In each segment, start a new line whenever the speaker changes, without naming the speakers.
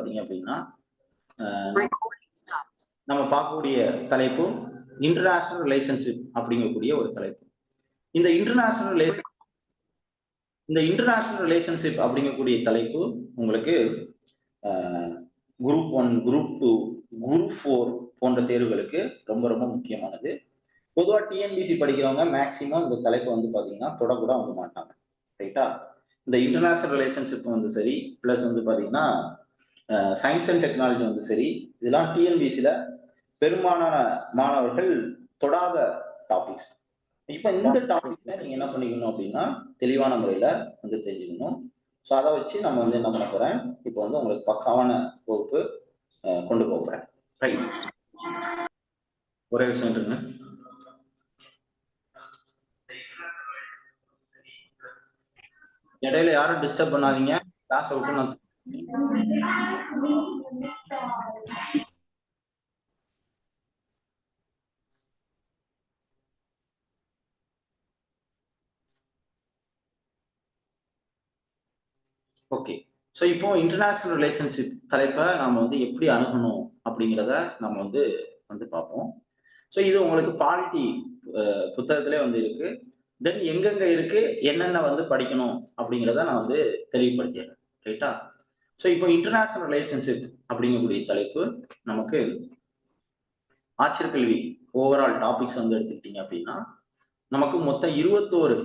பாத்தீங்க அப்படின்னா நம்ம பார்க்கக்கூடிய தலைப்பு இன்டர்நேஷனல் ரிலேஷன்ஷிப் அப்படிங்கக்கூடிய ஒரு தலைப்பு. இந்த இன்டர்நேஷனல் இந்த இன்டர்நேஷனல் ரிலேஷன்ஷிப் அப்படிங்கக்கூடிய தலைப்பு உங்களுக்கு group one group two group four போன்ற தேர்வுகளுக்கு ரொம்ப ரொம்ப முக்கியமானது. பொதுவாக டிஎன்பிசி படிக்கிறவங்க மேக்சிமம் இந்த தலைப்பு வந்து பார்த்தீங்கன்னா தொடக்கூட வந்து மாட்டாங்க. ரைட்டா இந்த இன்டர்நேஷனல் ரிலேஷன்ஷிப் வந்து சரி ப்ளஸ் வந்து பார்த்தீங்கன்னா சயின்ஸ் அண்ட் டெக்னாலஜி வந்து சரி இதெல்லாம் டிஎன்பிசியில் பெரும்பாலான மாணவர்கள் தொடாத டாபிக்ஸ் இப்போ இந்த டாபிக்ல நீங்க என்ன பண்ணிக்கணும் அப்படின்னா தெளிவான முறையில வந்து தெரிஞ்சுக்கணும். ஸோ அதை வச்சு நம்ம வந்து என்ன பண்ண போறேன்? இப்போ வந்து உங்களுக்கு பக்காவான வகுப்பு கொண்டு போக போறேன். ரைட் ஒரே விஷயம் இருங்க. இடையில யாரும் டிஸ்டர்ப் பண்ணாதீங்க. கிளாஸ் விட்டு நான் ஓகே ஸோ இப்போ இன்டர்நேஷனல் ரிலேஷன்ஷிப் தலைப்பை நம்ம வந்து எப்படி அணுகணும் அப்படிங்கிறத நம்ம வந்து வந்து பார்ப்போம். ஸோ இது உங்களுக்கு பாலிட்டி புத்தகத்திலே வந்து இருக்கு. தென் எங்கெங்க இருக்கு? என்னென்ன வந்து படிக்கணும் அப்படிங்கிறத நான் வந்து தெளிவுபடுத்திடுறேன். ரைட்டா ஸோ இப்போ இன்டர்நேஷனல் ரிலேஷன்ஷிப் அப்படிங்கக்கூடிய தலைப்பு நமக்கு ஆச்சரியக்கல்வி ஓவரால் டாபிக்ஸ் வந்து எடுத்துக்கிட்டீங்க அப்படின்னா நமக்கு மொத்தம் இருபத்தோரு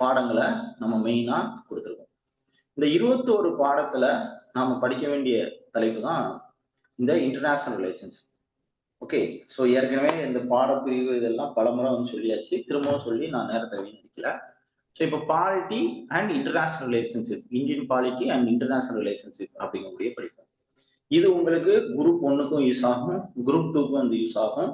பாடங்களை நம்ம மெயினா கொடுத்துருக்கோம். இந்த இருபத்தோரு பாடத்துல நாம படிக்க வேண்டிய தலைப்பு தான் இந்த இன்டர்நேஷனல் ரிலேஷன்ஸ் ஓகே ஸோ ஏற்கனவே இந்த பாடப்பிரிவு இதெல்லாம் பலமுறை வந்து சொல்லியாச்சு. திரும்பவும் சொல்லி நான் நேரத்தை வீணடிக்கல. ஸோ இப்போ polity and international relationship Indian polity and international relationship அப்படிங்கக்கூடிய படிப்போம் இது உங்களுக்கு குரூப் ஒன்றுக்கும் யூஸ் ஆகும் குரூப் டூக்கும் வந்து யூஸ் ஆகும்.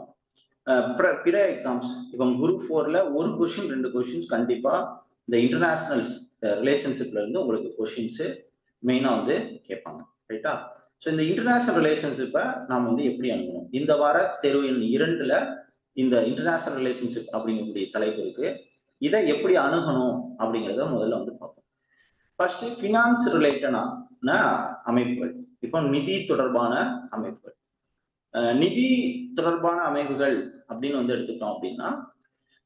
பிற எக்ஸாம்ஸ் இப்போ குரூப் ஃபோரில் ஒரு கொஷின் ரெண்டு கொஷின்ஸ் கண்டிப்பாக இந்த இன்டர்நேஷனல் ரிலேஷன்ஷிப்ல இருந்து உங்களுக்கு கொஷின்ஸு மெயினாக வந்து கேட்பாங்க. ரைட்டா ஸோ இந்த இன்டர்நேஷனல் ரிலேஷன்ஷிப்பை நாம் வந்து எப்படி அணுகணும்? இந்த வார தேர்வு எண் இரண்டுல இந்த இன்டர்நேஷனல் ரிலேஷன்ஷிப் அப்படிங்கக்கூடிய தலைப்பு இருக்குது இதை எப்படி அணுகணும் அப்படிங்கிறத முதல்ல வந்து பார்ப்போம். ஃபர்ஸ்ட் ஃபினான்ஸ் ரிலேட்டடான அமைப்புகள். இப்போ நிதி தொடர்பான அமைப்புகள். நிதி தொடர்பான அமைப்புகள் அப்படின்னு வந்து எடுத்துக்கிட்டோம் அப்படின்னா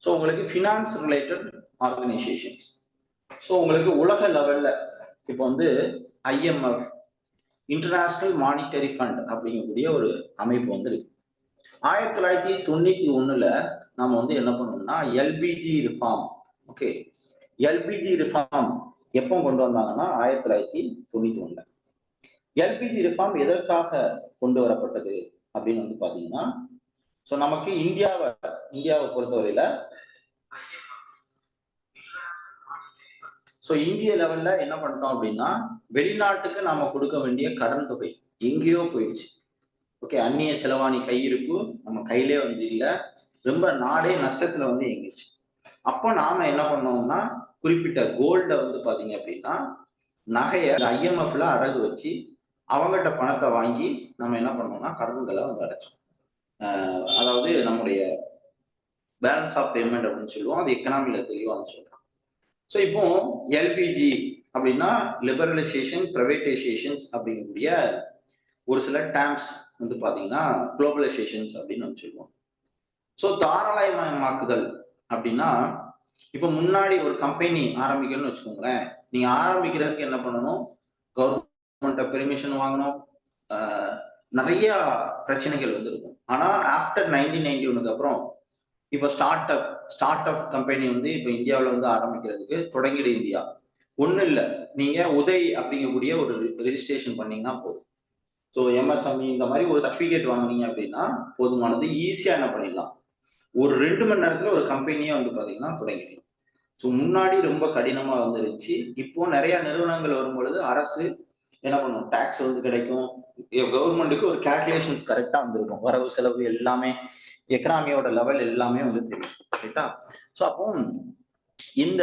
ஸோ உங்களுக்கு ஃபினான்ஸ் ரிலேட்டட் ஆர்கனைசேஷன்ஸ் ஸோ உங்களுக்கு உலக லெவல்ல இப்போ வந்து ஐஎம்எஃப் இன்டர்நேஷனல் மானிட்டரி ஃபண்ட் அப்படிங்கக்கூடிய ஒரு அமைப்பு வந்து இருக்கு. ஆயிரத்தி தொள்ளாயிரத்தி தொண்ணூத்தி ஒண்ணுல நம்ம வந்து என்ன பண்ணோம்னா LPG reform okay LPG reform எப்போ கொண்டு வந்தாங்கன்னா ஆயிரத்தி தொள்ளாயிரத்தி தொண்ணூத்தி ஒண்ணு எல்பிஜி ரிஃபார்ம் எதற்காக கொண்டு வரப்பட்டது அப்படின்னு வந்து பாத்தீங்கன்னா ஸோ நமக்கு இந்தியாவை இந்தியாவை பொறுத்தவரையில ஸோ இந்திய லெவல்ல என்ன பண்ணிட்டோம் அப்படின்னா வெளிநாட்டுக்கு நாம கொடுக்க வேண்டிய கடன் தொகை எங்கேயோ போயிடுச்சு. ஓகே அந்நிய செலவாணி கையிருப்பு நம்ம கையிலே வந்து இல்லை. ரொம்ப நாடே நஷ்டத்துல வந்து எங்கிச்சு அப்போ நாம என்ன பண்ணோம்னா குறிப்பிட்ட கோல்ட வந்து பாத்தீங்க அப்படின்னா நகைய ஐஎம்எஃப்ல அடகு வச்சு அவங்ககிட்ட பணத்தை வாங்கி நம்ம என்ன பண்ணோம்னா கடன்களை வந்து அடைச்சோம். அதாவது நம்முடைய பேலன்ஸ் ஆஃப் பேமெண்ட் அப்படின்னு சொல்லுவோம். அது எக்கனாமில தெளிவாக சொல்றோம். ஸோ இப்போ எல்பிஜி அப்படின்னா லிபரலைசேஷன் ப்ரைவேட்டைசேஷன்ஸ் அப்படிங்கக்கூடிய ஒரு சில டேம்ஸ் வந்து பாத்தீங்கன்னா குளோபலைசேஷன்ஸ் அப்படின்னு நம்ம சொல்லுவோம். ஸோ தாராளமயமாக்குதல் அப்படின்னா இப்போ முன்னாடி ஒரு கம்பெனி ஆரம்பிக்கணும்னு வச்சுக்கோங்களேன். நீங்க ஆரம்பிக்கிறதுக்கு என்ன பண்ணணும்? கவர்மெண்ட் பெர்மிஷன் வாங்கணும். நிறைய பிரச்சனைகள் வந்துருக்கும். ஆனா ஆஃப்டர் நைன்டீன் நைன்டி ஒனுக்கு அப்புறம் இப்போ start up start up company வந்து இப்போ இந்தியாவில் வந்து ஆரம்பிக்கிறதுக்கு தொடங்கிடு இந்தியா. ஒன்றும் இல்லை. நீங்க உதய் அப்படிங்கக்கூடிய ஒரு ரெஜிஸ்ட்ரேஷன் பண்ணீங்கன்னா போதும். ஸோ எம்எஸ்எம்இ இந்த மாதிரி ஒரு சர்டிஃபிகேட் வாங்கினீங்க அப்படின்னா போதுமானது. ஈஸியாக என்ன பண்ணிடலாம்? ஒரு ரெண்டு மணி நேரத்துல ஒரு கம்பெனியே வந்து பாத்தீங்கன்னா தொடங்கிடும். ஸோ முன்னாடி ரொம்ப கடினமா வந்துருச்சு. இப்போ நிறைய நிறுவனங்கள் வரும்பொழுது அரசு என்ன பண்ணும்? டேக்ஸ் வந்து கிடைக்கும். கவர்மெண்ட்டுக்கு ஒரு கேல்குலேஷன்ஸ் கரெக்டா வந்திருக்கும். வரவு செலவு எல்லாமே எக்கனாமியோட லெவல் எல்லாமே வந்து தெரியும். ரைட்டா ஸோ அப்போ இந்த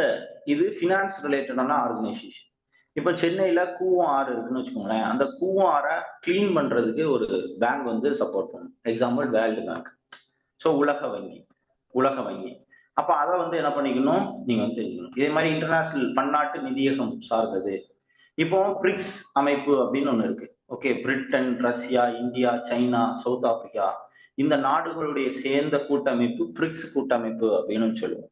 இது ஃபினான்ஸ் ரிலேட்டடான ஆர்கனைசேஷன் இப்போ சென்னையில கூவம் ஆறு இருக்குன்னு வச்சுக்கோங்களேன். அந்த கூவம் ஆறை கிளீன் பண்றதுக்கு ஒரு பேங்க் வந்து சப்போர்ட் பண்ணும். எக்ஸாம்பிள் வேர்ல்டு பேங்க் ஸோ உலக வங்கி உலக வங்கி. அப்ப அதை வந்து என்ன பண்ணிக்கணும்? நீங்க வந்து தெரிஞ்சுக்கணும். இதே மாதிரி இன்டர்நேஷனல் பன்னாட்டு நிதியகம் சார்ந்தது. இப்போ பிரிக்ஸ் அமைப்பு அப்படின்னு ஒண்ணு இருக்கு. Okay Britain Russia India China South Africa. இந்த நாடுகளுடைய சேர்ந்த கூட்டமைப்பு பிரிக்ஸ் கூட்டமைப்பு அப்படின்னு சொல்லுவோம்.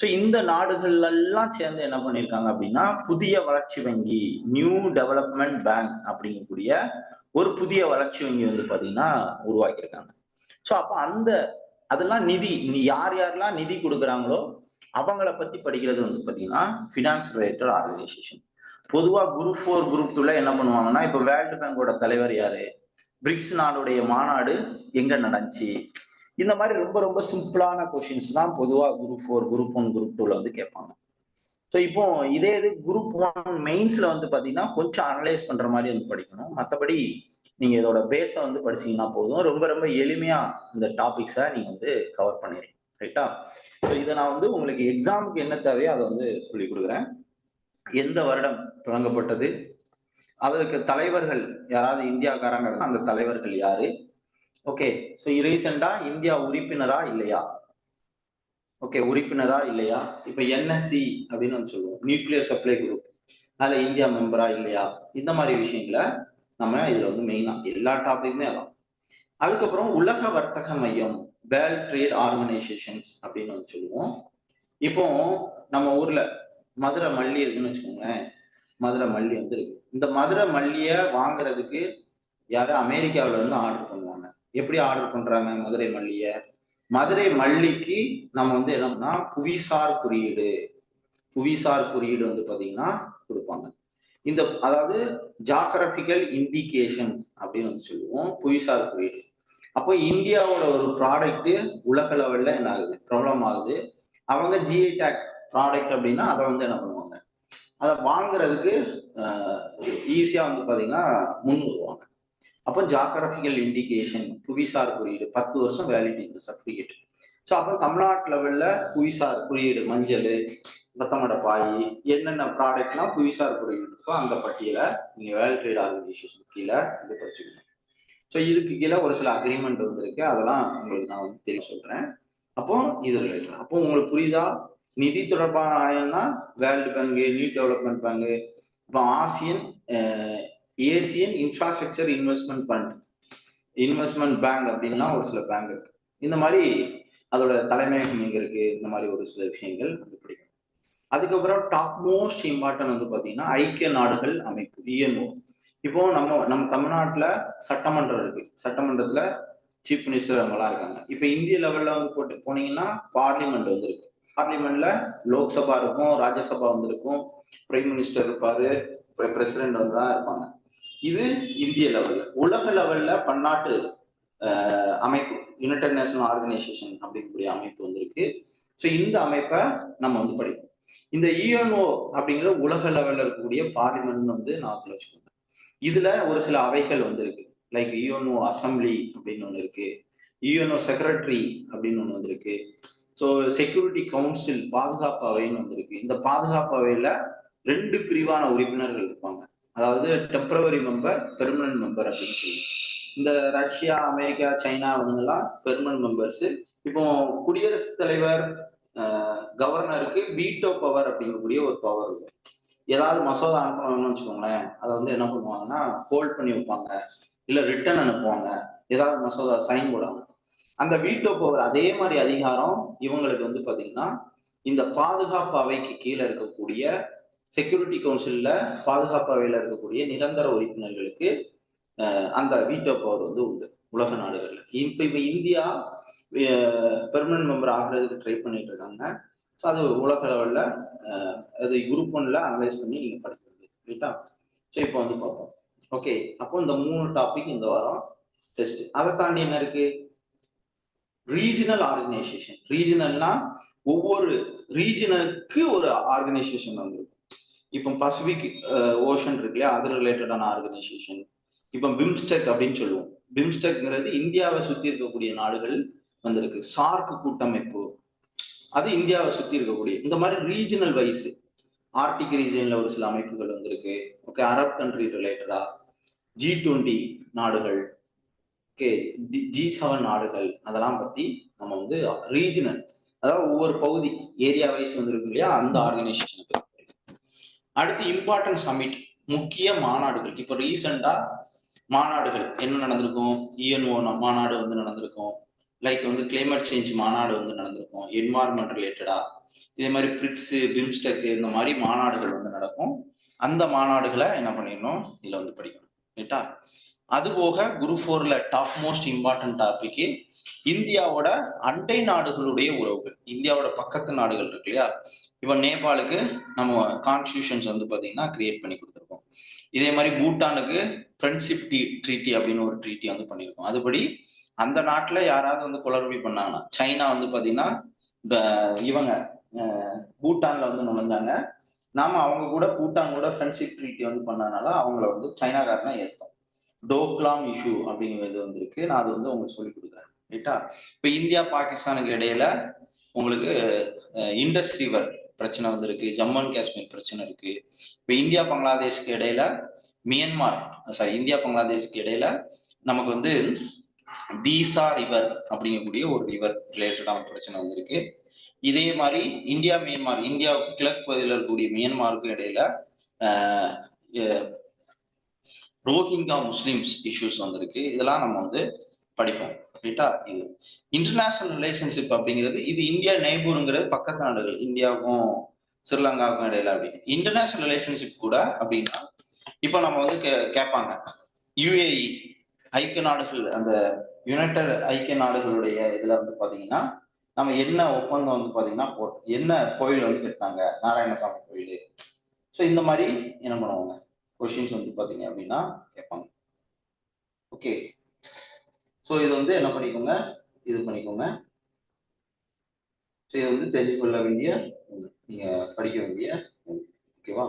ஸோ இந்த நாடுகள் எல்லாம் சேர்ந்து என்ன பண்ணியிருக்காங்க அப்படின்னா புதிய வளர்ச்சி வங்கி நியூ டெவலப்மெண்ட் பேங்க் அப்படிங்கக்கூடிய ஒரு புதிய வளர்ச்சி வங்கி வந்து பாத்தீங்கன்னா உருவாக்கியிருக்காங்க. ஸோ அப்போ அந்த அதெல்லாம் நிதி யார் யாரெல்லாம் நிதி கொடுக்குறாங்களோ அவங்கள பத்தி படிக்கிறது வந்து பாத்தீங்கன்னா ஃபினான்ஸ் ரிலேட்டட் ஆர்கனைசேஷன் பொதுவா குரூப் ஃபோர் குரூப் டூல என்ன பண்ணுவாங்கன்னா இப்போ வேர்ல்டு பேங்கோட தலைவர் யாரு? பிரிக்ஸ் நாடுடைய மாநாடு எங்க நடந்துச்சு? இந்த மாதிரி ரொம்ப ரொம்ப சிம்பிளான கொஷின்ஸ் தான் பொதுவா group four group one group டூல வந்து கேட்பாங்க. ஸோ இப்போ இதே இது குரூப் ஒன் மெயின்ஸ்ல வந்து பாத்தீங்கன்னா கொஞ்சம் அனலைஸ் பண்ற மாதிரி வந்து படிக்கணும். மற்றபடி நீங்க இதோட பேஸை வந்து படிச்சீங்கன்னா போதும். ரொம்ப ரொம்ப எளிமையா இந்த டாபிக்ஸை நீங்க வந்து கவர் பண்ணிடுறீங்க ரைட்டா ஸோ இதை நான் வந்து உங்களுக்கு எக்ஸாமுக்கு என்ன தேவையோ அதை வந்து சொல்லி கொடுக்குறேன். எந்த வருடம் தொடங்கப்பட்டது? அதற்கு தலைவர்கள் யாராவது இந்தியாக்காரங்க அந்த தலைவர்கள் யாரு? ஓகே ஸோ ரீசெண்டா இந்தியா உறுப்பினரா இல்லையா? ஓகே உறுப்பினரா இல்லையா? இப்ப என்எஸ்சி அப்படின்னு சொல்லுவோம். நியூக்ளியர் சப்ளை குரூப் அதுல இந்தியா மெம்பரா இல்லையா? இந்த மாதிரி விஷயங்களை நம்ம இதுல வந்து மெயினா எல்லா டாபிக்குமே அதான். அதுக்கப்புறம் உலக வர்த்தக மையம் வேர்ல்ட் ட்ரேட் ஆர்கனைசேஷன்ஸ் அப்படின்னு வந்து சொல்லுவோம். இப்போ நம்ம ஊர்ல மதுரை மல்லி இருக்குன்னு வச்சுக்கோங்களேன். மதுரை மல்லி வந்து இருக்கு. இந்த மதுரை மல்லிய வாங்குறதுக்கு யாரும் அமெரிக்காவில இருந்து ஆர்டர் பண்ணுவாங்க. எப்படி ஆர்டர் பண்றாங்க மதுரை மல்லிய? மதுரை மல்லிக்கு நம்ம வந்து என்னன்னா புவிசார் குறியீடு. புவிசார் குறியீடு வந்து பாத்தீங்கன்னா கொடுப்பாங்க. இந்த அதாவது ஜாகிரபிக்கல் இண்டிகேஷன்ஸ் அப்படின்னு வந்து சொல்லுவோம். புவிசார் குறியீடு அப்போ இந்தியாவோட ஒரு ப்ராடக்ட் உலக லெவல்ல என்ன ஆகுது? ப்ராப்ளம் ஆகுது. அவங்க ஜிஐ டேக் ப்ராடக்ட் அப்படின்னா அதை வந்து என்ன பண்ணுவாங்க? அதை வாங்குறதுக்கு ஈஸியா வந்து பாத்தீங்கன்னா முன் வருவாங்க. அப்போ ஜாகிரபிக்கல் இண்டிகேஷன் புவிசார் குறியீடு பத்து வருஷம் வேலிடி இந்த சர்டிபிகேட் ஸோ அப்போ தமிழ்நாட்டு லெவல்ல புவிசார் குறியீடு மஞ்சள் ரத்தமட பாய் என்னென்ன ப்ராடக்ட்லாம் புவிசார் குறியீடு இருக்கோ அந்த பட்டியலை நீங்க வேர்ல்ட் ட்ரேட் ஆர்கனைசேஷன் கீழே இது படிச்சுக்கணும். ஸோ இதுக்கு கீழே ஒரு சில அக்ரிமெண்ட் வந்திருக்கு. அதெல்லாம் உங்களுக்கு நான் வந்து தெரிய சொல்றேன். அப்போ இது ரிலேட்டட் அப்போ உங்களுக்கு புரியுதா? நிதி தொடர்பான ஆணையம்னா world bank new development bank. இப்போ Asian Asian infrastructure investment fund investment bank அப்படின்னா ஒரு சில பேங்க் இருக்கு. இந்த மாதிரி அதோட தலைமையகம் எங்க இருக்கு இந்த மாதிரி ஒரு சில விஷயங்கள் வந்து பிடிக்கும். அதுக்கப்புறம் டாப் மோஸ்ட் இம்பார்ட்டன் வந்து பாத்தீங்கன்னா ஐக்கிய நாடுகள் அமைப்பு இஎன்ஓ இப்போ நம்ம நம்ம தமிழ்நாட்டுல சட்டமன்றம் இருக்கு. சட்டமன்றத்துல சீஃப் மினிஸ்டர் அவங்கலாம் இருக்காங்க. இப்ப இந்திய லெவல்ல வந்து போட்டு போனீங்கன்னா பார்லிமெண்ட் வந்து இருக்கு பார்லிமெண்ட்ல லோக்சபா இருக்கும் ராஜ்யசபா வந்து இருக்கும் பிரைம் மினிஸ்டர் இருப்பாரு பிரசிடென்ட் வந்து தான் இருப்பாங்க. இது இந்திய லெவல்ல உலக லெவல்ல பன்னாட்டு அமைப்பு. யுனைடெட் நேஷனல் ஆர்கனைசேஷன் அப்படிங்கக்கூடிய அமைப்பு வந்திருக்கு. ஸோ இந்த அமைப்பை நம்ம வந்து படிப்போம் இந்த இஎன்ஓ அப்படிங்கிற உலக லெவல்ல இருக்கக்கூடிய பார்லிமெண்ட் வந்து நான் வச்சுக்கோங்க. இதுல ஒரு சில அவைகள் வந்திருக்கு. லைக் யூஎன்ஓ அசம்பிளி அப்படின்னு ஒன்று இருக்கு. யூஎன்ஓ செக்ரட்டரி அப்படின்னு ஒன்று வந்திருக்கு. ஸோ செக்யூரிட்டி கவுன்சில் பாதுகாப்பு அவைன்னு வந்திருக்கு இந்த பாதுகாப்பு அவையில ரெண்டு பிரிவான உறுப்பினர்கள் இருப்பாங்க. அதாவது டெம்பரவரி மெம்பர் பெர்மனன்ட் மெம்பர் அப்படின்னு சொல்லி இந்த ரஷ்யா அமெரிக்கா சைனா அவங்கெல்லாம் பெர்மனன்ட் மெம்பர்ஸ் இப்போ குடியரசுத் தலைவர் கவர்னருக்கு வீட்டோ பவர் அப்படிங்கக்கூடிய ஒரு பவர் இருக்கு. ஏதாவது மசோதா அனுப்பணும்னு வச்சுக்கோங்களேன். அதை வந்து என்ன பண்ணுவாங்கன்னா ஹோல்ட் பண்ணி வைப்பாங்க. இல்ல ரிட்டர்ன் அனுப்புவாங்க. ஏதாவது மசோதா சைன் போடாங்க அந்த வீட்டோ பவர் அதே மாதிரி அதிகாரம் இவங்களுக்கு வந்து பாத்தீங்கன்னா இந்த பாதுகாப்பு அவைக்கு கீழே இருக்கக்கூடிய செக்யூரிட்டி கவுன்சில்ல பாதுகாப்பு அவையில இருக்கக்கூடிய நிரந்தர உறுப்பினர்களுக்கு அந்த வீட்டோ பவர் வந்து உண்டு. உலக நாடுகளில். இப்போ இப்போ இந்தியா பெர்மனன்ட் மெம்பர் ஆகிறதுக்கு ட்ரை பண்ணிட்டு இருக்காங்க. ஸோ அது உலக லெவலில் அது குரூப் ஒன்ல அனலைஸ் பண்ணி நீங்கள் படிக்கிறது. ரைட்டா ஸோ இப்போ வந்து பார்ப்போம். ஓகே அப்போ இந்த மூணு டாபிக் இந்த வாரம் டெஸ்ட் அதை தாண்டி என்ன இருக்கு? ரீஜனல் ஆர்கனைசேஷன் ரீஜனல்னா ஒவ்வொரு ரீஜனலுக்கு ஒரு ஆர்கனைசேஷன் வந்துருக்கும் இப்போ பசிபிக் ஓஷன் இருக்கு இல்லையா? அது ரிலேட்டடான ஆர்கனைசேஷன் இப்போ பிம்ஸ்டெக் அப்படின்னு சொல்லுவோம். பிம்ஸ்டெக்ங்கிறது இந்தியாவை சுத்தி இருக்கக்கூடிய நாடுகள் வந்திருக்கு. சார்க் கூட்டமைப்பு அது இந்தியாவை சுத்தி இருக்கக்கூடிய இந்த மாதிரி ரீஜனல் வைஸ் ஆர்டிக் ரீஜன்ல ஒரு சில அமைப்புகள் வந்திருக்கு. ஓகே அரப் கண்ட்ரி ரிலேட்டடா ஜி டுவெண்ட்டி நாடுகள் ஓகே ஜி செவன் நாடுகள் அதெல்லாம் பத்தி நம்ம வந்து ரீஜனல் அதாவது ஒவ்வொரு பகுதி ஏரியா வைஸ் வந்திருக்கு இல்லையா? அந்த ஆர்கனைசேஷனுக்கு அடுத்து இம்பார்ட்டன்ட் சமிட் முக்கிய மாநாடுகள். இப்போ ரீசெண்டா மாநாடுகள் என்ன நடந்திருக்கும்? இஎன்ஓ மாநாடு வந்து நடந்திருக்கும். லைக் வந்து கிளைமேட் சேஞ்ச் மாநாடு வந்து நடந்திருக்கும். என்வாரன்மெண்ட் ரிலேட்டடா இதே மாதிரி பிரிக்ஸ் பிம்ஸ்டெக் இந்த மாதிரி மாநாடுகள் வந்து நடக்கும். அந்த மாநாடுகளை என்ன பண்ணிடணும்? இதுல வந்து படிக்கணும். ரைட்டா அது போக குரு ஃபோர்ல டாப் மோஸ்ட் இம்பார்ட்டன்ட் டாபிக் இந்தியாவோட அண்டை நாடுகளுடைய உறவுகள். இந்தியாவோட பக்கத்து நாடுகள் இருக்கு இல்லையா? இப்போ நேபாளுக்கு நம்ம கான்ஸ்டியூஷன்ஸ் வந்து பாத்தீங்கன்னா கிரியேட் பண்ணி கொடுத்துருக்கோம். இதே மாதிரி பூட்டானுக்கு ஃப்ரெண்ட்ஷிப் டி ட்ரீட்டி அப்படின்னு ஒரு ட்ரீட்டி வந்து பண்ணியிருக்கோம். அதுபடி அந்த நாட்டில் யாராவது வந்து குளறுபடி பண்ணாங்கன்னா சைனா வந்து பார்த்தீங்கன்னா இவங்க பூட்டான்ல வந்து நுழைஞ்சாங்க. நாம அவங்க கூட பூட்டான் கூட ஃப்ரெண்ட்ஷிப் ட்ரீட்டி வந்து பண்ணனால அவங்கள வந்து சைனாக்காரனா ஏற்றோம் டோக்லாம் இஷ்யூ அப்படிங்கிறது வந்து இருக்கு நான் அது வந்து உங்களுக்கு சொல்லி கொடுக்குறேன். ரைட்டா? இப்போ இந்தியா பாகிஸ்தானுக்கு இடையில உங்களுக்கு இண்டஸ் ரிவர் பிரச்சனை வந்திருக்கு ஜம்மு அண்ட் காஷ்மீர் பிரச்சனை இருக்கு. இப்போ இந்தியா பங்களாதேஷ்க்கு இடையில மியன்மார் சாரி இந்தியா பங்களாதேஷ்க்கு இடையில நமக்கு வந்து தீசா ரிவர் அப்படிங்கக்கூடிய ஒரு ரிவர் ரிலேட்டடான பிரச்சனை வந்திருக்கு. இதே மாதிரி இந்தியா மியான்மார் இந்தியாவுக்கு கிழக்கு பகுதியில் இருக்கக்கூடிய மியான்மாருக்கு இடையில ரோஹிங்கா முஸ்லிம்ஸ் இஷ்யூஸ் வந்திருக்கு. இதெல்லாம் நம்ம வந்து படிப்போம். ரைட்டா இது. இன்டர்நேஷனல் ரிலேஷன்ஷிப் அப்படிங்கிறது இது இந்தியா நெய்பூருங்கிறது பக்கத்து நாடுகள் இந்தியாவுக்கும் ஸ்ரீலங்காவுக்கும் இடையில அப்படின்னு இன்டர்நேஷனல் ரிலேஷன்ஷிப் கூட அப்படின்னா இப்போ நம்ம வந்து கே கேட்பாங்க. யுஏஇ ஐக்கிய நாடுகள் அந்த யுனைடெட் ஐக்கிய நாடுகளுடைய இதுல வந்து பாத்தீங்கன்னா நம்ம என்ன ஒப்பந்தம் வந்து பாத்தீங்கன்னா போ என்ன கோயில் வந்து கட்டினாங்க? நாராயணசாமி கோயில். ஸோ இந்த மாதிரி என்ன பண்ணுவாங்க? கொஷின்ஸ் வந்து பாத்தீங்க அப்படின்னா கேட்பாங்க. ஓகே ஸோ இது வந்து என்ன பண்ணிக்கோங்க? இது பண்ணிக்கோங்க. ஸோ இது வந்து தெரிஞ்சு கொள்ள வேண்டிய நீங்கள் படிக்க வேண்டிய ஓகேவா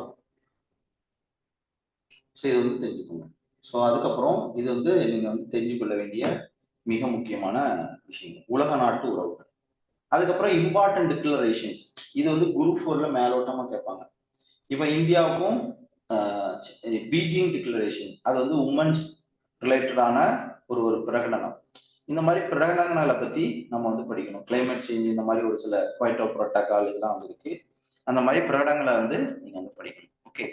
ஸோ இது வந்து தெரிஞ்சுக்கோங்க. ஸோ அதுக்கப்புறம் இது வந்து நீங்கள் வந்து தெரிஞ்சு கொள்ள வேண்டிய மிக முக்கியமான விஷயங்கள். உலக நாட்டு உறவுகள். அதுக்கப்புறம் இம்பார்ட்டன்ட் டிக்ளரேஷன்ஸ் இது வந்து குரூப் ஃபோர்ல மேலோட்டமா கேட்பாங்க. இப்போ இந்தியாவுக்கும் பீஜிங் டிக்ளரேஷன் அது வந்து உமன்ஸ் ரிலேட்டடான ஒரு ஒரு பிரகடனம். இந்த மாதிரி பிரகடனங்களை பத்தி நம்ம வந்து படிக்கணும். கிளைமேட் சேஞ்ச் இந்த மாதிரி ஒரு சில குவைட்டோ புரோட்டோகால் இதெல்லாம் வந்து இருக்கு. அந்த மாதிரி பிரகடனங்களை வந்து நீங்க வந்து படிக்கணும். ஓகே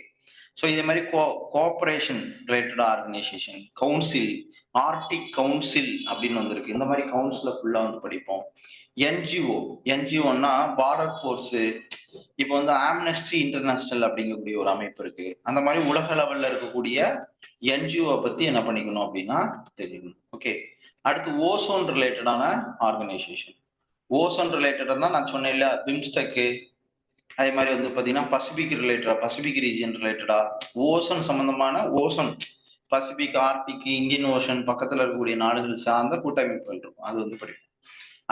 ஸோ இதே மாதிரி co cooperation related organisation council Arctic council அப்படின்னு வந்திருக்கு இந்த மாதிரி கவுன்சில ஃபுல்லா வந்து படிப்போம். என்ஜிஓ என்ஜிஓன்னா பார்டர் ஃபோர்ஸு இப்போ வந்து ஆம்னஸ்டி இன்டர்நேஷனல் அப்படிங்கக்கூடிய ஒரு அமைப்பு இருக்கு. அந்த மாதிரி உலக லெவல்ல இருக்கக்கூடிய என்ஜிஓ பத்தி என்ன பண்ணிக்கணும் அப்படின்னா தெரியணும் ஓகே அடுத்து ஓசோன் ரிலேட்டடான ஆர்கனைசேஷன் ஓசோன் ரிலேட்டட்னா நான் சொன்னேன் இல்லையா பிம்ஸ்டெக்கு அதே மாதிரி வந்து பாத்தீங்கன்னா பசிபிக் ரிலேட்டடா பசிபிக் ரீஜியன் ரிலேட்டடா ஓசன் சம்பந்தமான ocean Pacific Arctic Indian ocean பக்கத்துல இருக்கக்கூடிய நாடுகள் சார்ந்த கூட்டமைப்புகள் இருக்கும். அது வந்து படிக்கும்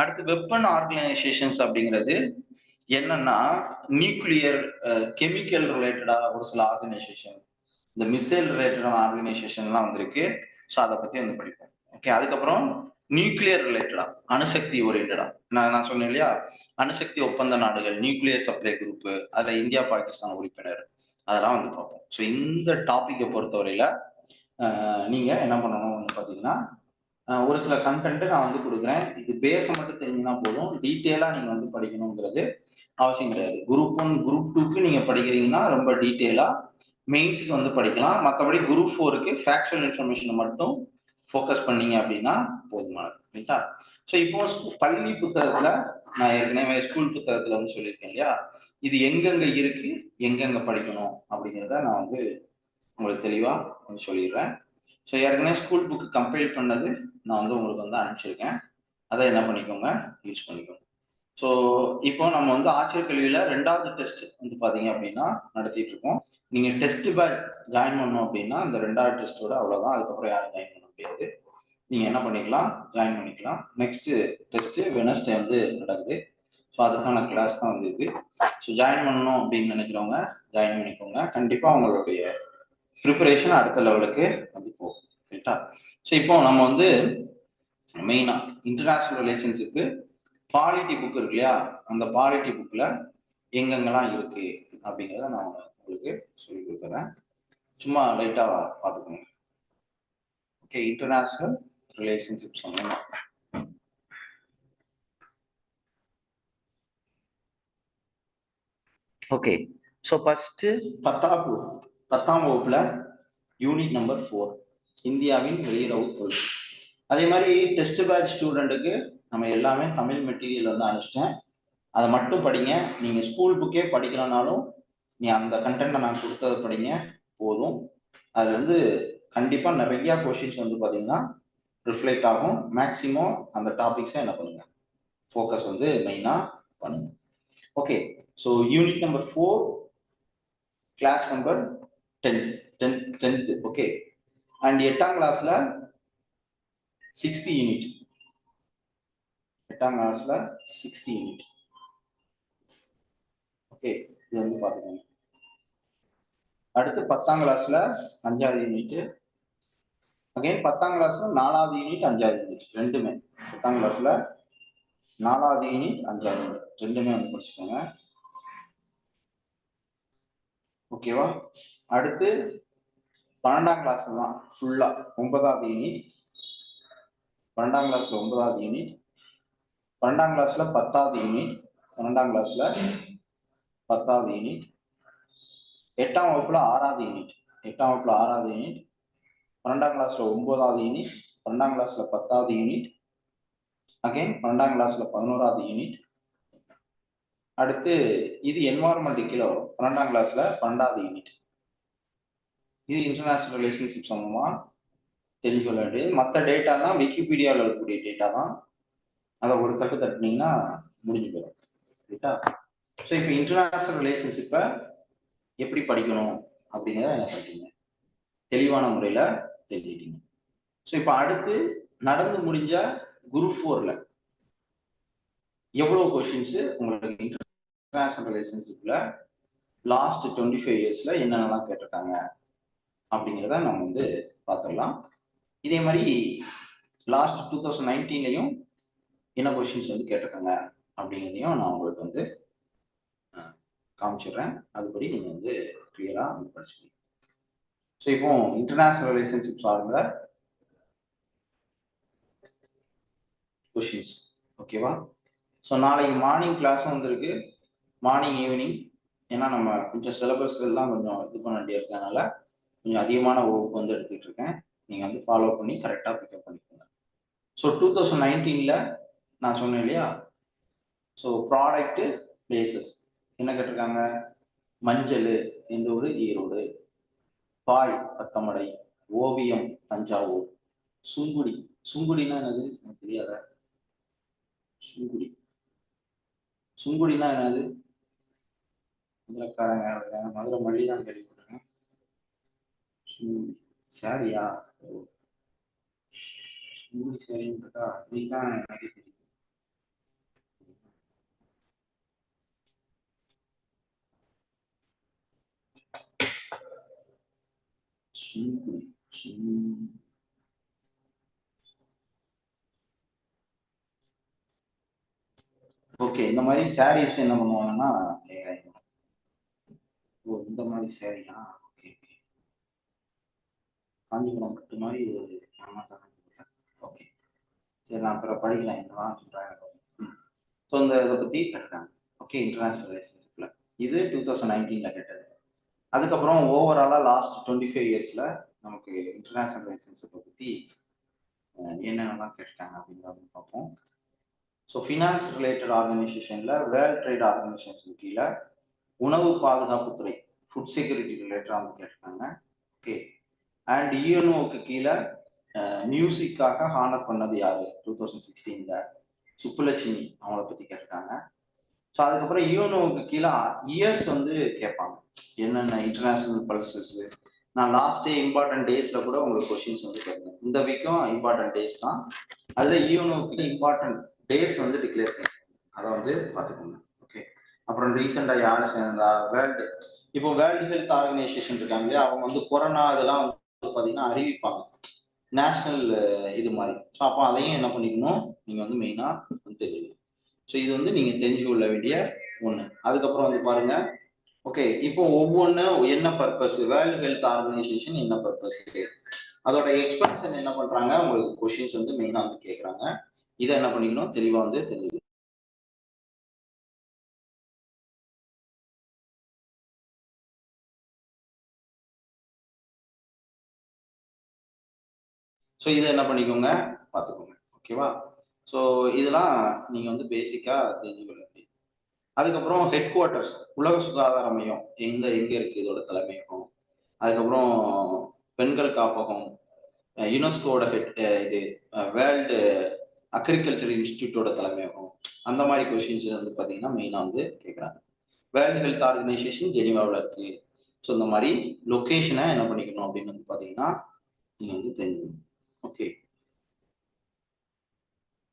அடுத்து வெப்பன் ஆர்கனைசேஷன்ஸ் அப்படிங்கிறது என்னன்னா நியூக்ளியர் கெமிக்கல் ரிலேட்டடா ஒரு சில ஆர்கனைசேஷன் இந்த மிசைல் ரிலேட்டடான ஆர்கனைசேஷன்லாம் வந்திருக்கு. ஸோ அதை பத்தி வந்து படிப்போம். ஓகே அதுக்கப்புறம் நியூக்ளியர் ரிலேட்டடா அணுசக்தி ஓரியன்டா நான் நான் சொன்னேன் இல்லையா? அணுசக்தி ஒப்பந்த நாடுகள் நியூக்ளியர் சப்ளை குரூப் அதுல இந்தியா பாகிஸ்தான் உறுப்பினர். அதெல்லாம் வந்து பார்ப்போம். ஸோ இந்த டாப்பிக்கை பொறுத்தவரையில நீங்க என்ன பண்ணணும்னு பாத்தீங்கன்னா ஒரு சில கண்டென்ட் நான் வந்து கொடுக்குறேன். இது பேஸை மட்டும் தெரிஞ்சுனா போதும். டீட்டெயிலா நீங்க வந்து படிக்கணுங்கிறது அவசியம் கிடையாது. குரூப் ஒன் குரூப் டூக்கு நீங்க படிக்கிறீங்கன்னா ரொம்ப டீட்டெயிலா மெயின்ஸுக்கு வந்து படிக்கலாம். மற்றபடி குரூப் ஃபோருக்கு ஃபேக்சுவல் இன்ஃபர்மேஷனை மட்டும் ஃபோக்கஸ் பண்ணீங்க அப்படின்னா போதுமானது ரைட்டா ஸோ இப்போ பள்ளி புத்தகத்துல நான் ஏற்கனவே ஸ்கூல் புத்தகத்துல வந்து சொல்லியிருக்கேன் இல்லையா? இது எங்கெங்க இருக்கு எங்கெங்க படிக்கணும் அப்படிங்கிறத நான் வந்து உங்களுக்கு தெளிவா வந்து சொல்லிடுறேன். ஸோ ஏற்கனவே ஸ்கூல் புக்கு கம்பைல் பண்ணது நான் வந்து உங்களுக்கு வந்து அனுப்பிச்சிருக்கேன். அதை என்ன பண்ணிக்கோங்க யூஸ் பண்ணிக்கோங்க. ஸோ இப்போ நம்ம வந்து ஆசிரியர் கல்வியில ரெண்டாவது டெஸ்ட் வந்து பாத்தீங்க அப்படின்னா நடத்திட்டு இருக்கோம். நீங்க டெஸ்ட் பேட்ச் ஜாயின் பண்ணோம் அப்படின்னா அந்த ரெண்டாவது டெஸ்ட்டோட அவ்வளவுதான். அதுக்கப்புறம் யாரும் ஜாயின் பண்ண முடியாது. நீங்க என்ன பண்ணிக்கலாம்? ஜாயின் பண்ணிக்கலாம். நெக்ஸ்ட் டெஸ்ட் வெனஸ்டே வந்து நடக்குது. ஸோ அதுக்கான கிளாஸ் தான் வந்து இது. ஸோ ஜாயின் பண்ணணும் அப்படின்னு நினைக்கிறவங்க ஜாயின் பண்ணிக்கோங்க. கண்டிப்பா உங்களுடைய ப்ரிப்பரேஷன் அடுத்த லெவலுக்கு வந்து போகும். ரைட்டா ஸோ இப்போ நம்ம வந்து மெயினா இன்டர்நேஷனல் ரிலேஷன்ஷிப்பு பாலிட்டி புக் இருக்கு இல்லையா? அந்த பாலிட்டி புக்ல எங்கெங்கெல்லாம் இருக்கு அப்படிங்கிறத நான் உங்களுக்கு சொல்லி கொடுத்துறேன். சும்மா லைட்டா பார்த்துக்கோங்க. ஓகே இன்டர்நேஷனல் ரிலேஷன்ஷிப் சொன்னேன் ஓகே ஸோ ஃபர்ஸ்ட் பத்தாம் பத்தாம் வகுப்புல யூனிட் நம்பர் ஃபோர் இந்தியாவின் வெளியுறவு கொள்கை. அதே மாதிரி டெஸ்ட் பேட்ச் ஸ்டூடெண்ட்டுக்கு நம்ம எல்லாமே தமிழ் மெட்டீரியல் வந்து அனுப்பிச்சிட்டேன். அதை மட்டும் படிங்க. நீங்க ஸ்கூல் புக்கே படிக்கலனாலும் நீ அந்த கண்டென்ட்டை நான் கொடுத்ததை படிங்க. போதும். அதுல இருந்து கண்டிப்பாக நிறைய கொஷின்ஸ் வந்து பார்த்தீங்கன்னா ரிஃப்ளெக்ட் ஆகும். மேக்சிமம் அந்த டாபிக்ஸை என்ன பண்ணுங்க? ஃபோக்கஸ் வந்து மெயினாக பண்ணுங்க. Okay so unit number four class number tenth tenth tenth okay and எட்டாம் கிளாஸில் சிக்ஸ்த் யூனிட் எட்டாம் கிளாஸில் சிக்ஸ்த் யூனிட் ஓகே இது வந்து பார்த்துக்கோங்க அடுத்து பத்தாம் கிளாஸ்ல அஞ்சாவது யூனிட்டு அகைன் பத்தாம் கிளாஸ்ல நாலாவது யூனிட் அஞ்சாவது யூனிட் ரெண்டுமே. பத்தாம் கிளாஸ்ல நாலாவது யூனிட் அஞ்சாவது யூனிட் ரெண்டுமே வந்து படிச்சுக்கோங்க. ஓகேவா அடுத்து பன்னெண்டாம் கிளாஸ் தான் ஃபுல்லா ஒன்பதாவது யூனிட் பன்னெண்டாம் கிளாஸ்ல ஒன்பதாவது யூனிட் பன்னெண்டாம் கிளாஸ்ல பத்தாவது யூனிட் பன்னெண்டாம் கிளாஸ்ல பத்தாவது யூனிட் எட்டாம் வகுப்புல ஆறாவது யூனிட் எட்டாம் வகுப்புல ஆறாவது யூனிட் பன்னெண்டாம் கிளாஸ்ல ஒன்பதாவது யூனிட் பன்னெண்டாம் கிளாஸ்ல பத்தாவது யூனிட் அகைன் பன்னெண்டாம் கிளாஸ்ல பதினோராவது யூனிட் அடுத்து இது என்வாரன்மெண்ட் கீழே வரும். பன்னெண்டாம் கிளாஸ்ல பன்னெண்டாவது யூனிட் இது இன்டர்நேஷனல் ரிலேஷன்ஷிப் சம்பந்தமா தெரிஞ்சு கொள்ள வேண்டியது மற்ற டேட்டாலாம் விக்கிபீடியாவில் இருக்கக்கூடிய டேட்டா தான். அதை ஒரு தட்டு தட்டினீங்கன்னா முடிஞ்சு போயிடும். ரைட்டா ஸோ இப்போ இன்டர்நேஷனல் ரிலேஷன்ஷிப்பை எப்படி படிக்கணும் அப்படிங்கிறத என்ன பண்ணிட்டீங்க தெளிவான முறையில் தெரிஞ்சுக்கிட்டீங்க ஸோ இப்போ அடுத்து நடந்து முடிஞ்ச குரூப் ஃபோரில் எவ்வளோ கொஷின்ஸு உங்களுக்கு இன்டர்நேஷனல் ரிலேஷன்ஷிப்பில் லாஸ்ட் டுவெண்ட்டி ஃபைவ் இயர்ஸில் என்னென்னலாம் கேட்டிருக்காங்க அப்படிங்கிறத நம்ம வந்து பார்த்துடலாம். இதே மாதிரி லாஸ்ட் டூ தௌசண்ட் நைன்டீன்லையும் என்ன கொஷின்ஸ் வந்து கேட்டிருக்காங்க அப்படிங்கிறதையும் நான் உங்களுக்கு வந்து காமிச்சிடுறேன். அதுபடி நீங்கள் வந்து கிளியராக வந்து படிச்சுக்கணும் ஸோ இப்போ இன்டர்நேஷனல் ரிலேஷன்ஷிப் சார்ந்த கொஷின்ஸ் ஓகேவா ஸோ நாளைக்கு மார்னிங் கிளாஸும் வந்திருக்கு. மார்னிங் ஈவினிங் ஏன்னா நம்ம கொஞ்சம் சிலபஸ் எல்லாம் கொஞ்சம் இது பண்ண வேண்டிய இருக்கனால கொஞ்சம் அதிகமான வகுப்பு வந்து எடுத்துக்கிட்டு இருக்கேன். நீங்கள் வந்து ஃபாலோ பண்ணி கரெக்டாக பிக்கப் பண்ணிக்கோங்க. ஸோ டூ தௌசண்ட் நைன்டீனில் நான் சொன்னேன் இல்லையா? ஸோ ப்ராடக்ட்டு பிளேசஸ் என்ன கேட்டிருக்காங்க? மஞ்சள் எந்த ஒரு ஈரோடு. பாய் பத்தமடை ஓவியம் தஞ்சாவூர். சுங்குடி சுங்குடினா என்னது? எனக்கு தெரியாத. சுங்குடி. சுங்குடினா என்னது? மதுரைக்காரங்க இருக்காங்க மதுரை மல்லி தான் கேள்விப்பட்டிருக்கேன். சுங்குடி. சாரியா? சுங்குடி சாரின்னு இருக்கா இதுதான் எனக்கு தெரியும். சுங்குடி ஓகே இந்த மாதிரி சாரீஸ் என்ன பண்ணுவாங்கன்னா ஓ இந்த மாதிரி சாரியா ஓகே ஓகே காஞ்சிபுரம் கட்டு மாதிரி இது ஓகே சரி நான் அப்புறம் படிக்கலாம் என்னதான் சொல்றாங்க. ஸோ இந்த இதை பத்தி கட்டுறாங்க. ஓகே இன்டர்நேஷனல் ரிலேஷன்ஷிப்ல இது டூ தௌசண்ட் நைன்டீன்ல கேட்டது. அதுக்கப்புறம் ஓவராலா லாஸ்ட் டுவெண்ட்டி ஃபைவ் இயர்ஸ்ல நமக்கு இன்டர்நேஷனல் லைசன்ஸை பத்தி என்னென்னலாம் கேட்டாங்க அப்படின்றத பார்ப்போம். ஸோ ஃபினான்ஸ் ரிலேட்டட் ஆர்கனைசேஷனில் வேர்ல்ட் ட்ரேட் ஆர்கனைசேஷன் கீழே உணவு பாதுகாப்புத்துறை ஃபுட் செக்யூரிட்டி ரிலேட்டடாக வந்து கேட்டிருக்காங்க ஓகே அண்ட் யூஎன்ஓக்கு கீழே மியூசிக்காக ஹானர் பண்ணது யாரு? டூ தௌசண்ட் சிக்ஸ்டீனில் சுப்புலட்சுமி. அவங்கள பற்றி கேட்டிருக்காங்க ஸோ அதுக்கப்புறம் யூனோவுக்கு கீழே இயர்ஸ் வந்து கேட்பாங்க. என்னென்ன இன்டர்நேஷனல் பல்சஸ் நான் லாஸ்ட் டே இம்பார்ட்டன்ட் டேஸ்ல கூட உங்களுக்கு கொஸ்டின்ஸ் வந்து கேட்பேன். இந்த வீக்கும் இம்பார்ட்டன்ட் டேஸ் தான். அதுல யூனோவுக்கு இம்பார்ட்டன்ட் டேஸ் வந்து டிக்ளேர் பண்ணி அதை வந்து பார்த்துக்கோங்க. ஓகே அப்புறம் ரீசெண்டா யார் சேர்ந்தா? வேர்ல்டு இப்போ வேர்ல்டு ஹெல்த் ஆர்கனைசேஷன் இருக்காங்க இல்லையா? அவங்க வந்து கொரோனா இதெல்லாம் வந்து பார்த்தீங்கன்னா அறிவிப்பாங்க. நேஷனல் இது மாதிரி. ஸோ அப்போ அதையும் என்ன பண்ணிக்கணும்? நீங்கள் வந்து மெயினாக வந்து ஸோ இது வந்து நீங்கள் தெரிஞ்சு கொள்ள வேண்டிய ஒன்று அதுக்கப்புறம் வந்து பாருங்க. ஓகே இப்போ ஒவ்வொன்றும் என்ன பர்பஸ் வேர்ல்டு ஹெல்த் ஆர்கனைசேஷன் என்ன பர்பஸ் அதோட எக்ஸ்பென்ஷன் என்ன பண்றாங்க? உங்களுக்கு கொஷின்ஸ் வந்து மெயினாக வந்து கேட்குறாங்க இதை என்ன பண்ணிக்கணும்? தெளிவாக வந்து தெரிஞ்சுக்கணும். ஸோ இதை என்ன பண்ணிக்கோங்க? பார்த்துக்கோங்க. ஓகேவா ஸோ இதெல்லாம் நீங்கள் வந்து பேசிக்காக தெரிஞ்சுக்கொள்ள அதுக்கப்புறம் ஹெட் குவார்ட்டர்ஸ் உலக சுகாதார மையம். எங்க எங்க இருக்கு இதோட தலைமையகம் அதுக்கப்புறம் பெண்கள் காப்பகம் யுனெஸ்கோட ஹெட் இது வேர்ல்டு அக்ரிகல்ச்சர் இன்ஸ்டியூட்டோட தலைமையகம் அந்த மாதிரி கொஷின்ஸ் வந்து பார்த்தீங்கன்னா மெயினாக வந்து கேட்குறாங்க வேர்ல்டு ஹெல்த் ஆர்கனைசேஷன் ஜெனிவாவில் இருக்கு. ஸோ இந்த மாதிரி லொக்கேஷனை என்ன பண்ணிக்கணும் அப்படின்னு வந்து பார்த்தீங்கன்னா நீங்கள் வந்து தெரிஞ்சுக்கணும். ஓகே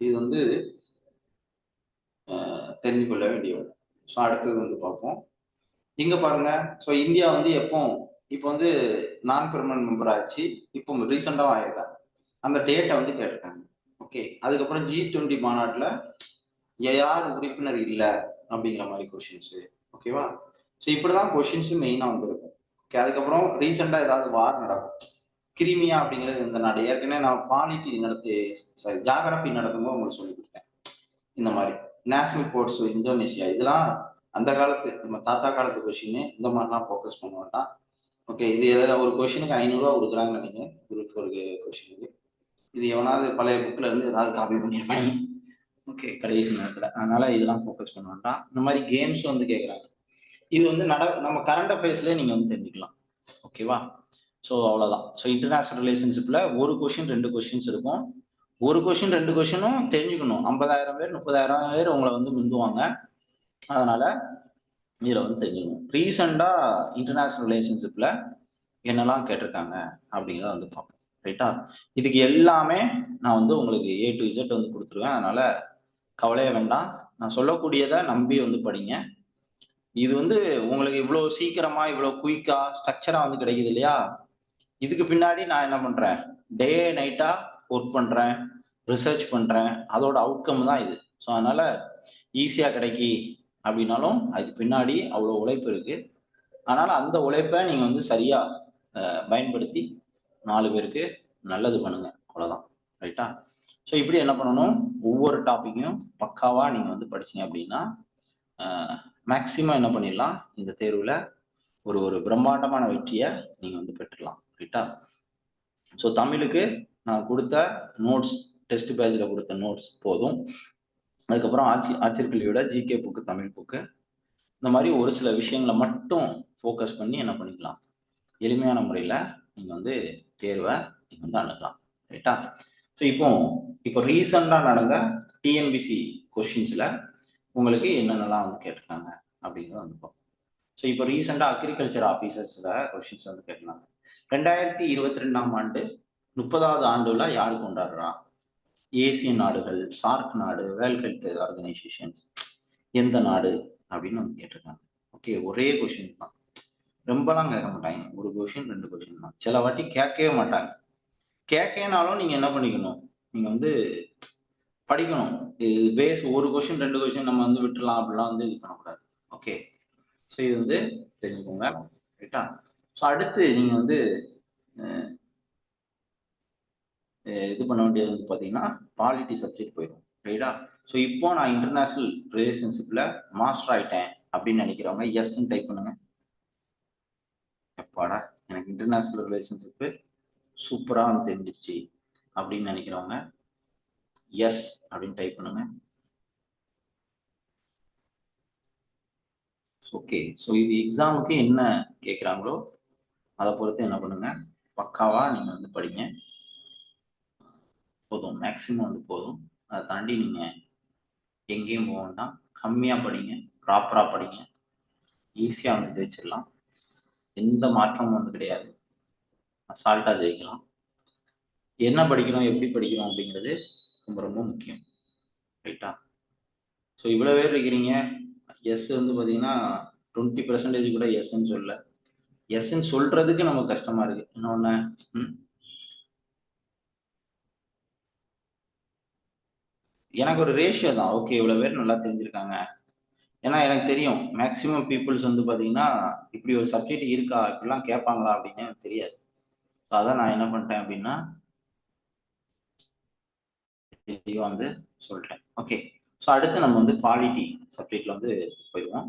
இது வந்து தெரிஞ்சு கொள்ள வேண்டிய ஒன்று ஸோ அடுத்தது வந்து பார்ப்போம். இங்க பாருங்க. ஸோ இந்தியா வந்து எப்போ இப்போ வந்து நான் பெர்மனன்ட் மெம்பர் ஆச்சு. இப்போ ரீசெண்டாக ஆயிருக்காங்க அந்த டேட்டை வந்து கேட்டுட்டாங்க ஓகே அதுக்கப்புறம் ஜி டுவெண்ட்டி மாநாட்டில் யார் உறுப்பினர் இல்லை? அப்படிங்கிற மாதிரி கொஷின்ஸு ஓகேவா ஸோ இப்படிதான் கொஷின்ஸ் மெயினாக வந்து இருக்கும் ஓகே அதுக்கப்புறம் ரீசெண்டாக ஏதாவது வார் நடக்கும். கிரிமியா அப்படிங்கிறது இந்த நாடு. ஏற்கனவே நான் பாலிட்டி நடத்தி சாரி ஜாகிரபி நடத்தும்போது உங்களுக்கு சொல்லி கொடுத்தேன். இந்த மாதிரி. நேஷனல் கோர்ட்ஸ் இந்தோனேஷியா இதெல்லாம் அந்த காலத்து நம்ம தாத்தா காலத்து கொஷின் இந்த மாதிரிலாம் ஃபோக்கஸ் பண்ண வேண்டாம். ஓகே இது எதாவது ஒரு கொஷினுக்கு ஐநூறுரூவா கொடுக்குறாங்க நினைக்கிறேன். குரூப் ஒரு கொஷினுக்கு இது எவனாவது பழைய புக்கில் இருந்து ஏதாவது காப்பி பண்ணியிருப்பாங்க. ஓகே கடைசி நேரத்தில். அதனால இதெல்லாம் ஃபோக்கஸ் பண்ண வேண்டாம். இந்த மாதிரி கேம்ஸ் வந்து கேட்குறாங்க இது வந்து நட நம்ம கரண்ட் அஃபேர்ஸ்லேயே நீங்கள் வந்து தெரிஞ்சுக்கலாம். ஓகேவா ஸோ அவ்வளோதான் ஸோ இன்டர்நேஷனல் ரிலேஷன்ஷிப்பில் ஒரு கொஷின் ரெண்டு கொஷின்ஸ் இருக்கும். ஒரு கொஷின் ரெண்டு கொஷினும் தெரிஞ்சுக்கணும். ஐம்பதாயிரம் பேர் முப்பதாயிரம் பேர் உங்களை வந்து முந்துவாங்க. அதனால இதில் வந்து தெரிஞ்சுக்கணும். ரீசெண்டாக இன்டர்நேஷ்னல் ரிலேஷன்ஷிப்பில் என்னெல்லாம் கேட்டிருக்காங்க அப்படிங்கிறத வந்து பார்ப்போம். ரைட்டா இதுக்கு எல்லாமே நான் வந்து உங்களுக்கு ஏ டு இசட் வந்து கொடுத்துருவேன். அதனால கவலையே வேண்டாம். நான் சொல்லக்கூடியதை நம்பி வந்து படிங்க. இது வந்து உங்களுக்கு இவ்வளோ சீக்கிரமா இவ்வளோ குயிக்கா ஸ்ட்ரக்சரா வந்து கிடைக்குது இல்லையா? இதுக்கு பின்னாடி நான் என்ன பண்றேன்? டே நைட்டா ஒர்க் பண்றேன் ரிசர்ச் பண்றேன். அதோட அவுட்கம் தான் இது. ஸோ அதனால ஈஸியா கிடைக்கி அப்படின்னாலும் அதுக்கு பின்னாடி அவ்வளோ உழைப்பு இருக்கு. அதனால அந்த உழைப்பை நீங்க வந்து சரியா பயன்படுத்தி நாலு பேருக்கு நல்லது பண்ணுங்க. அவ்வளோதான் ரைட்டா ஸோ இப்படி என்ன பண்ணணும்? ஒவ்வொரு டாப்பிக்கையும் பக்காவா நீங்க வந்து படிச்சீங்க அப்படின்னா மேக்சிமம் என்ன பண்ணிடலாம்? இந்த தேர்வுல ஒரு ஒரு பிரம்மாண்டமான வெற்றியை நீங்க வந்து பெற்றுலாம் ரைட்டா ஸோ தமிழுக்கு நான் கொடுத்த நோட்ஸ் டெஸ்ட் பேஜில் கொடுத்த நோட்ஸ் போதும். அதுக்கப்புறம் ஆட்சி ஆச்சரியக்கல்வியோட ஜிகே புக்கு தமிழ் புக்கு இந்த மாதிரி ஒரு சில விஷயங்களை மட்டும் ஃபோக்கஸ் பண்ணி என்ன பண்ணிக்கலாம்? எளிமையான முறையில் நீங்கள் வந்து தேர்வை நீங்கள் வந்து அணுகலாம். ரைட்டா ஸோ இப்போ இப்போ ரீசெண்டாக நடந்த டிஎன்பிசி கொஷின்ஸில் உங்களுக்கு என்னென்னலாம் வந்து கேட்டிருக்காங்க அப்படிங்கிறத வந்துப்போம் ஸோ இப்போ ரீசெண்டாக அக்ரிகல்ச்சர் ஆஃபீஸர்ஸில் கொஷின்ஸ் வந்து கேட்டிருந்தாங்க. ரெண்டாயிரத்தி இருபத்தி ரெண்டாம் ஆண்டு முப்பதாவது ஆண்டுல யாரு கொண்டாடுறா? ஏசிய நாடுகள் சார்க் நாடு வேர்ல்ட் ஹெல்த் ஆர்கனைசேஷன்ஸ் எந்த நாடு அப்படின்னு வந்து கேட்டிருக்காங்க. ஓகே ஒரே கொஷின் தான். ரொம்பலாம் கேட்க மாட்டாங்க. ஒரு கொஷின் ரெண்டு கொஷின் தான். சில வாட்டி கேட்கவே மாட்டாங்க. கேட்கனாலும் நீங்க என்ன பண்ணிக்கணும்? நீங்க வந்து படிக்கணும். இது பேஸ் ஒரு கொஷின் ரெண்டு கொஷின் நம்ம வந்து விட்டுலாம் அப்படிலாம் வந்து இது பண்ணக்கூடாது. ஓகே. ஸோ இது வந்து தெரிஞ்சுக்கோங்க. ரைட்டா ஸோ அடுத்து நீங்கள் வந்து இது பண்ண வேண்டியது வந்து பார்த்தீங்கன்னா பாலிட்டி சப்ஜெக்ட் போயிடும். ரைட்டா ஸோ இப்போ நான் இன்டர்நேஷ்னல் ரிலேஷன்ஷிப்பில் மாஸ்டர் ஆயிட்டேன் அப்படின்னு நினைக்கிறவங்க எஸ்ன்னு டைப் பண்ணுங்க. எப்பாடா? எனக்கு இன்டர்நேஷ்னல் ரிலேஷன்ஷிப்பு சூப்பராக வந்து தெரிஞ்சிச்சு அப்படின்னு நினைக்கிறவங்க எஸ் அப்படின்னு டைப் பண்ணுங்க. ஓகே ஸோ இது எக்ஸாமுக்கு என்ன கேட்குறாங்களோ அதை பொறுத்து என்ன பண்ணுங்க? பக்காவா நீங்கள் வந்து படிங்க. போதும். மேக்ஸிமம் வந்து போதும். அதை தாண்டி நீங்கள் எங்கேயும் போக வேண்டாம். கம்மியாக படிங்க. ப்ராப்பராக படிங்க. ஈஸியாக வந்து ஜெயிச்சிடலாம். எந்த மாற்றமும் வந்து கிடையாது. அசால்ட்டா ஜெயிக்கலாம். என்ன படிக்கிறோம் எப்படி படிக்கிறோம் அப்படிங்கிறது ரொம்ப ரொம்ப முக்கியம். ரைட்டா ஸோ இவ்வளோ பேர் இருக்கிறீங்க. எஸ் வந்து பார்த்தீங்கன்னா டுவெண்ட்டி பர்சன்டேஜ் கூட எஸ்ன்னு சொல்ல எஸ்ன்னு சொல்றதுக்கு நமக்கு கஷ்டமா இருக்கு. இன்னொன்னு எனக்கு ஒரு ரேஷியோ தான். ஓகே இவ்வளோ பேர் நல்லா தெரிஞ்சிருக்காங்க. ஏன்னா எனக்கு தெரியும். மேக்சிமம் பீப்புள்ஸ் வந்து பார்த்தீங்கன்னா இப்படி ஒரு சப்ஜெக்ட் இருக்கா? இப்படிலாம் கேட்பாங்களா? அப்படின்னு எனக்கு தெரியாது. ஸோ அதான் நான் என்ன பண்ணிட்டேன் அப்படின்னா வந்து சொல்லிட்டேன். ஓகே ஸோ அடுத்து நம்ம வந்து குவாலிட்டி சப்ஜெக்ட்ல வந்து போயிடுவோம்.